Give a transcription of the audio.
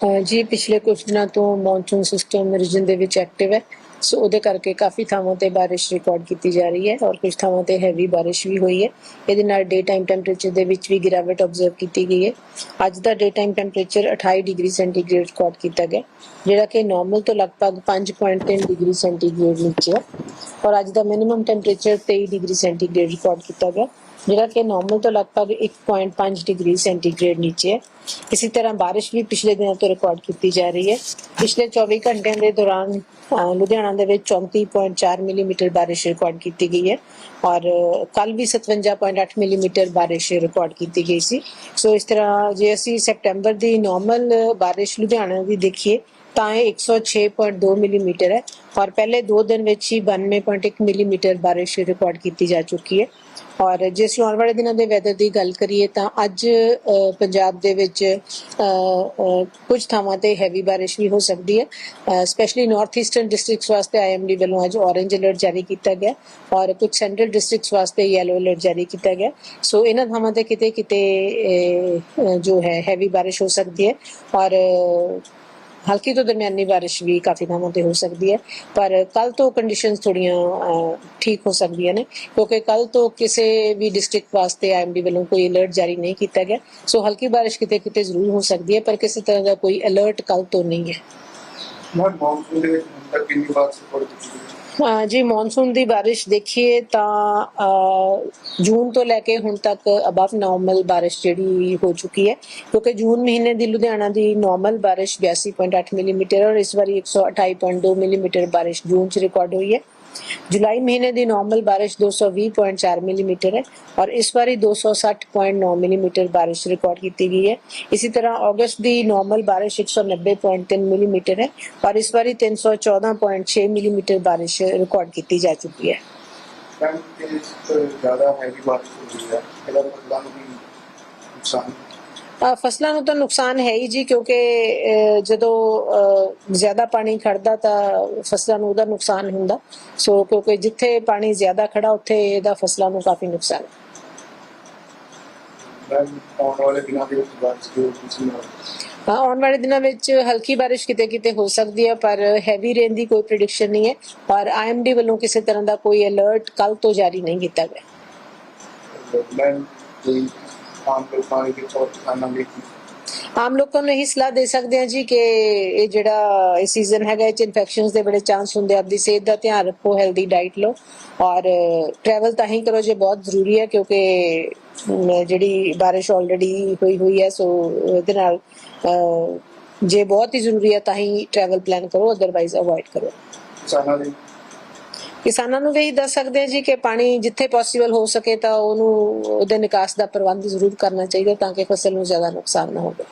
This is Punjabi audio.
ਅਹ ਜੀ, ਪਿਛਲੇ ਕੁਝ ਦਿਨਾਂ ਤੋਂ ਮੌਨਸੂਨ ਸਿਸਟਮ ਰੀਜਨ ਦੇ ਵਿੱਚ ਐਕਟਿਵ ਹੈ। ਸੋ ਉਹਦੇ ਕਰਕੇ ਕਾਫੀ ਥਾਵਾਂ ਤੇ ਬਾਰਿਸ਼ ਰਿਕਾਰਡ ਕੀਤੀ ਜਾ ਰਹੀ ਹੈ ਔਰ ਕੁਝ ਥਾਵਾਂ ਤੇ ਹੈਵੀ ਬਾਰਿਸ਼ ਵੀ ਹੋਈ ਹੈ। ਇਹਦੇ ਨਾਲ ਡੇ ਟਾਈਮ ਟੈਂਪਰੇਚਰ ਦੇ ਵਿੱਚ ਵੀ ਗਿਰਾਵਟ ਆਬਜ਼ਰਵ ਕੀਤੀ ਗਈ ਹੈ। ਅੱਜ ਦਾ day time temperature 28 degree centigrade record ਕੀਤਾ ਗਿਆ, ਜਿਹੜਾ ਕਿ ਨਾਰਮਲ ਤੋਂ ਲਗਭਗ 5.3 ਡਿਗਰੀ ਸੈਂਟੀਗ੍ਰੇਡ ਨੀਚੇ ਹੈ। ਔਰ ਅੱਜ ਦਾ minimum temperature 23 degree centigrade record ਕੀਤਾ ਗਿਆ। ਜਿਹੜਾ ਕਿ ਨਾਰਮਲ ਤੋਂ ਲਗਭਗ 1.5 ਡਿਗਰੀ ਸੈਂਟੀਗ੍ਰੇਡ ਨੀਚੇ ਹੈ। ਇਸੇ ਤਰ੍ਹਾਂ ਬਾਰਿਸ਼ ਵੀ ਪਿਛਲੇ ਦਿਨਾਂ ਤੋਂ ਰਿਕਾਰਡ ਕੀਤੀ ਜਾ ਰਹੀ ਹੈ। ਪਿਛਲੇ 24 ਘੰਟਿਆਂ ਦੇ ਦੌਰਾਨ ਲੁਧਿਆਣਾ ਦੇ ਵਿੱਚ 34.4 ਮਿਲੀਮੀਟਰ ਬਾਰਿਸ਼ ਰਿਕਾਰਡ ਕੀਤੀ ਗਈ ਹੈ ਔਰ ਕੱਲ ਵੀ 57.8 ਮਿਲੀਮੀਟਰ ਬਾਰਿਸ਼ ਰਿਕਾਰਡ ਕੀਤੀ ਗਈ ਸੀ। ਸੋ ਇਸ ਤਰ੍ਹਾਂ ਜੇ ਅਸੀਂ ਸੈਪਟੈਂਬਰ ਦੀ ਨਾਰਮਲ ਬਾਰਿਸ਼ ਲੁਧਿਆਣਾ ਦੀ ਦੇਖੀਏ ਤਾਂ ਇਹ 106.2 ਮਿਲੀਮੀਟਰ ਹੈ ਔਰ ਪਹਿਲੇ 2 ਦਿਨ ਵਿੱਚ ਹੀ 92.1 ਮਿਲੀਮੀਟਰ ਬਾਰਿਸ਼ ਰਿਕਾਰਡ ਕੀਤੀ ਜਾ ਚੁੱਕੀ ਹੈ। ਔਰ ਜੇ ਅਸੀਂ ਆਉਣ ਵਾਲੇ ਦਿਨਾਂ ਦੇ ਵੈਦਰ ਦੀ ਗੱਲ ਕਰੀਏ ਤਾਂ ਅੱਜ ਪੰਜਾਬ ਦੇ ਵਿੱਚ ਕੁਝ ਥਾਵਾਂ ਤੇ ਹੈਵੀ ਬਾਰਿਸ਼ ਵੀ ਹੋ ਸਕਦੀ ਹੈ। ਸਪੈਸ਼ਲੀ ਨਾਰਥ ਈਸਟਰਨ ਡਿਸਟ੍ਰਿਕਟਸ ਵਾਸਤੇ ਆਈਐਮਡੀ ਵੱਲੋਂ ਅੱਜ ਔਰੇਂਜ ਅਲਰਟ ਜਾਰੀ ਕੀਤਾ ਗਿਆ ਔਰ ਕੁਝ ਸੈਂਟਰਲ ਡਿਸਟ੍ਰਿਕਟਸ ਵਾਸਤੇ ਯੈਲੋ ਅਲਰਟ ਜਾਰੀ ਕੀਤਾ ਗਿਆ। ਸੋ ਇਹਨਾਂ ਥਾਵਾਂ ਤੇ ਕਿਤੇ ਕਿਤੇ ਜੋ ਹੈ ਹੈਵੀ ਬਾਰਿਸ਼ ਹੋ ਸਕਦੀ ਹੈ। ਔਰ ਹਲਕੀ ਤੋਂ ਦਰਮਿਆਨੀ ਬਾਰਿਸ਼ ਵੀ ਕਾਫੀ ਥਾਵਾਂ ਤੇ ਹੋ ਸਕਦੀ ਹੈ, ਪਰ ਕੱਲ ਤੋਂ ਕੰਡੀਸ਼ਨਸ ਥੋੜੀਆਂ ਠੀਕ ਹੋ ਸਕਦੀਆਂ ਨੇ, ਕਿਉਂਕਿ ਕੱਲ ਤੋਂ ਕਿਸੇ ਵੀ ਡਿਸਟ੍ਰਿਕਟ ਵਾਸਤੇ ਆਈਐਮਡੀ ਵੱਲੋਂ ਕੋਈ ਅਲਰਟ ਜਾਰੀ ਨਹੀਂ ਕੀਤਾ ਗਿਆ, ਸੋ ਹਲਕੀ ਬਾਰਿਸ਼ ਕਿਤੇ ਕਿਤੇ ਜ਼ਰੂਰ ਹੋ ਸਕਦੀ ਹੈ, ਪਰ ਕਿਸੇ ਤਰ੍ਹਾਂ ਦਾ ਕੋਈ ਅਲਰਟ ਕੱਲ ਤੋਂ ਨਹੀਂ ਹੈ। ਮੈਂ ਮੌਨਸੂਨ ਦੇ ਵਿੱਚ ਹੁਣ ਤੱਕ ਕਿੰਨੀ ਵਾਰ ਸਪੋਰਟ ਕੀਤੀ ਗਈ ਜੀ ਮੌਨਸੂਨ ਦੀ ਬਾਰਿਸ਼ ਦੇਖੀਏ ਤਾਂ ਅਹ, ਜੂਨ ਤੋਂ ਲੈ ਕੇ ਹੁਣ ਤੱਕ ਅਬਵ ਨਾਰਮਲ ਬਾਰਿਸ਼ ਜਿਹੜੀ ਹੋ ਚੁੱਕੀ ਹੈ ਕਿਉਂਕਿ ਜੂਨ ਮਹੀਨੇ ਦੀ ਲੁਧਿਆਣਾ ਦੀ ਨਾਰਮਲ ਬਾਰਿਸ਼ 82.8 ਮਿਲੀਮੀਟਰ ਔਰ ਇਸ ਵਾਰੀ 128.2 ਮਿਲੀਮੀਟਰ ਬਾਰਿਸ਼ ਜੂਨ ਚ ਰਿਕਾਰਡ ਹੋਈ ਹੈ ਜੁਲਾਈ ਮਹੀਨੇ ਦੀ ਨਾਰਮਲ ਬਾਰਿਸ਼ 220.4 ਮਿਲੀਮੀਟਰ ਹੈ ਔਰ ਇਸ ਵਾਰੀ 260.9 ਮਿਲੀਮੀਟਰ ਬਾਰਿਸ਼ ਰਿਕਾਰਡ ਕੀਤੀ ਗਈ ਹੈ ਇਸੇ ਤਰ੍ਹਾਂ ਅਗਸਤ ਦੀ ਨਾਰਮਲ ਬਾਰਿਸ਼ 190.3 ਮਿਲੀਮੀਟਰ ਹੈ ਔਰ ਇਸ ਵਾਰੀ 314.6 ਮਿਲੀਮੀਟਰ ਬਾਰਿਸ਼ ਰਿਕਾਰਡ ਕੀਤੀ ਜਾ ਚੁੱਕੀ ਹੈ ਮੈਂ ਕਿ ਜ਼ਿਆਦਾ ਹੈਵੀ ਬਾਰਿਸ਼ ਹੋ ਰਹੀ ਹੈ ਇਹਦਾ ਫਸਲਾਂ ਨੂੰ ਤਾਂ ਨੁਕਸਾਨ ਹੈ ਹੀ ਜੀ ਕਿਉਂਕਿ ਜਦੋਂ ਜ਼ਿਆਦਾ ਪਾਣੀ ਖੜਦਾ ਤਾਂ ਫਸਲਾਂ ਨੂੰ ਉਹਦਾ ਨੁਕਸਾਨ ਹੁੰਦਾ। ਸੋ ਕਿਉਂਕਿ ਜਿੱਥੇ ਪਾਣੀ ਜ਼ਿਆਦਾ ਖੜਾ ਉੱਥੇ ਇਹਦਾ ਫਸਲਾਂ ਨੂੰ ਕਾਫੀ ਨੁਕਸਾਨ ਹੈ। ਆਉਣ ਵਾਲੇ ਦਿਨਾਂ ਵਿੱਚ ਹਲਕੀ ਬਾਰਿਸ਼ ਕਿਤੇ ਕਿਤੇ ਹੋ ਸਕਦੀ ਹੈ ਪਰ ਹੈਵੀ ਰੇਨ ਦੀ ਕੋਈ ਪ੍ਰੀਡਿਕਸ਼ਨ ਨਹੀਂ ਹੈ। ਔਰ ਆਈਐਮਡੀ ਵੱਲੋਂ ਕਿਸੇ ਤਰ੍ਹਾਂ ਦਾ ਕੋਈ ਅਲਰਟ ਕੱਲ ਤੋਂ ਜਾਰੀ ਨਹੀਂ ਕੀਤਾ ਗਿਆ। ਦੇ ਵਿੱਚ ਔਰ ਕਿਸਾਨਾਂ ਦੇ ਵਿੱਚ ਆਮ ਲੋਕਾਂ ਨੂੰ ਇਹੀ ਸਲਾਹ ਦੇ ਸਕਦੇ ਹਾਂ ਜੀ ਕਿ ਇਹ ਜਿਹੜਾ ਇਹ ਸੀਜ਼ਨ ਹੈਗਾ ਇਹ ਚ ਇਨਫੈਕਸ਼ਨਸ ਦੇ ਬੜੇ ਚਾਂਸ ਹੁੰਦੇ ਆ। ਆਪਦੀ ਸਿਹਤ ਦਾ ਧਿਆਨ ਰੱਖੋ ਹੈਲਦੀ ਡਾਈਟ ਲਓ। ਔਰ ਟਰੈਵਲ ਤਾਂ ਹੀ ਕਰੋ ਜੇ ਬਹੁਤ ਜ਼ਰੂਰੀ ਹੈ ਕਿਉਂਕਿ ਜਿਹੜੀ ਬਾਰਿਸ਼ ਆਲਰੇਡੀ ਹੋਈ ਹੋਈ ਹੈ ਸੋ ਇਹਦੇ ਨਾਲ ਜੇ ਬਹੁਤ ਹੀ ਜ਼ਰੂਰੀ ਹੈ ਤਾਂ ਹੀ ਟਰੈਵਲ ਪਲਾਨ ਕਰੋ ਅਦਰਵਾਈਜ਼ ਅਵੋਇਡ ਕਰੋ। ਦੇ ਕਿਸਾਨਾਂ ਨੂੰ ਵੀ ਇਹੀ ਦੱਸ ਸਕਦੇ ਹਾਂ ਜੀ ਕਿ ਪਾਣੀ ਜਿੱਥੇ ਪੋਸੀਬਲ ਹੋ ਸਕੇ ਤਾਂ ਉਹਨੂੰ, ਉਹਦੇ ਨਿਕਾਸ ਦਾ ਪ੍ਰਬੰਧ ਜ਼ਰੂਰ ਕਰਨਾ ਚਾਹੀਦਾ ਤਾਂ ਕਿ ਫਸਲ ਨੂੰ ਜ਼ਿਆਦਾ ਨੁਕਸਾਨ ਨਾ ਹੋਵੇ।